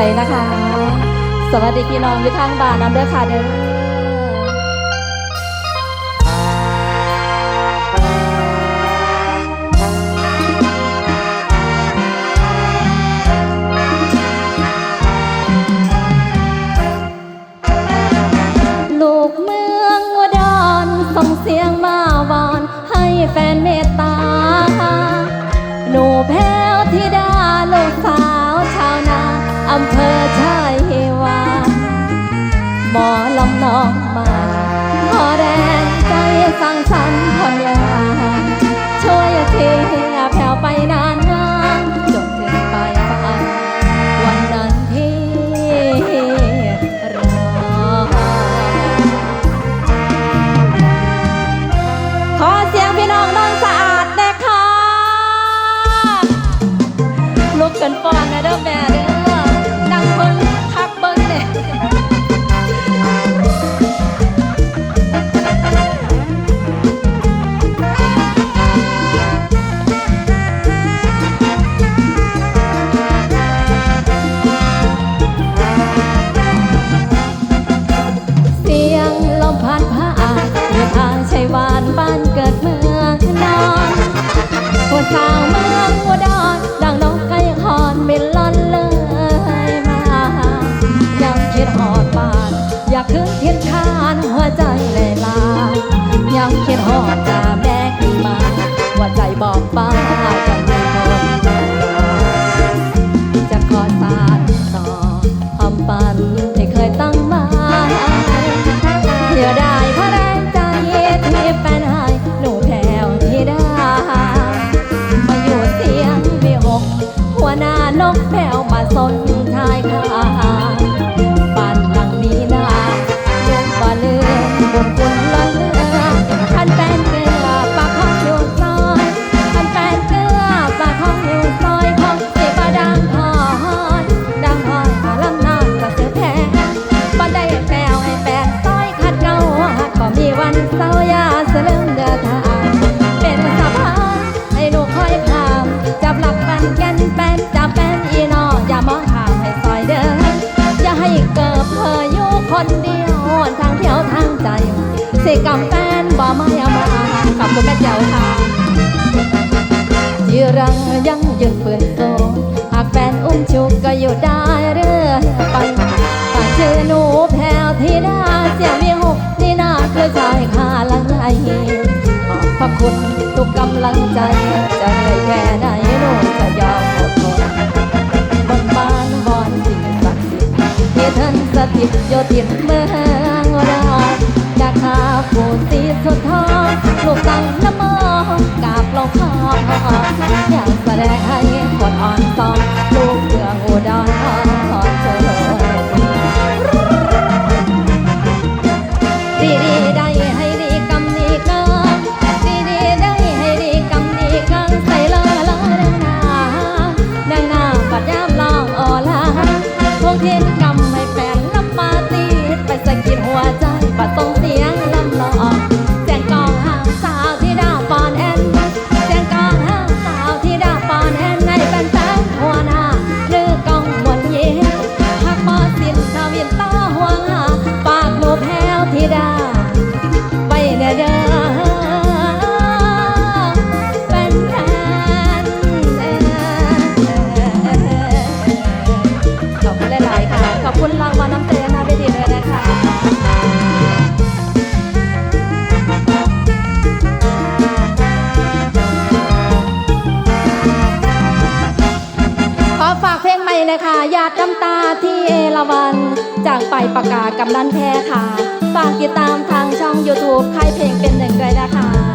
ใจนะคะ สวัสดีพี่น้องอยู่ทางบ้านน้ำเด้อค่ะเด้อำเภอชายเวา หมอลำน้องมาขอแรงใจสั่งสรรค์คนงาช่วยเที อยากขึ้นเทียนคานหัวใจเลยลายังคิดหอดตาแม่ขึ้นมาว่าใจบอกป้าจะไมีคนรอจะขอสานต่อคำปันที่เคยตั้งมาเพื่อได้พระแรงใจที่แฟนให้หนูแผ่วที่ได้มาอยู่เสียงวิหกหัวหน้านกแผ่วมาสน สิกำแฟนบ่ไม่เอามาขอบคุณแม่เจ้าค่ะที่รังยังยืนเปืนโตหากแฟนอุ้มชุกก็อยู่ได้เรื่อยไปแต่ชื่อหนูแพรวที่ดาเสียมีหกนี่นาคือชายค่าลังไอขอบพระคุณทุกกำลังใจจะเหนื่อยแค่ไหนหนูจะยอมอดทนบนบ้านวอนสิ่งศักดิ์สิทธิ์ที่ท่านสถิตโยธินเมืองรอาคาผู้ ไปประกาศกำนันแพ้ค่ะ ฝากติดตามทางช่อง YouTube ค่ายเพลงเป็นหนึ่งด้วยนะคะ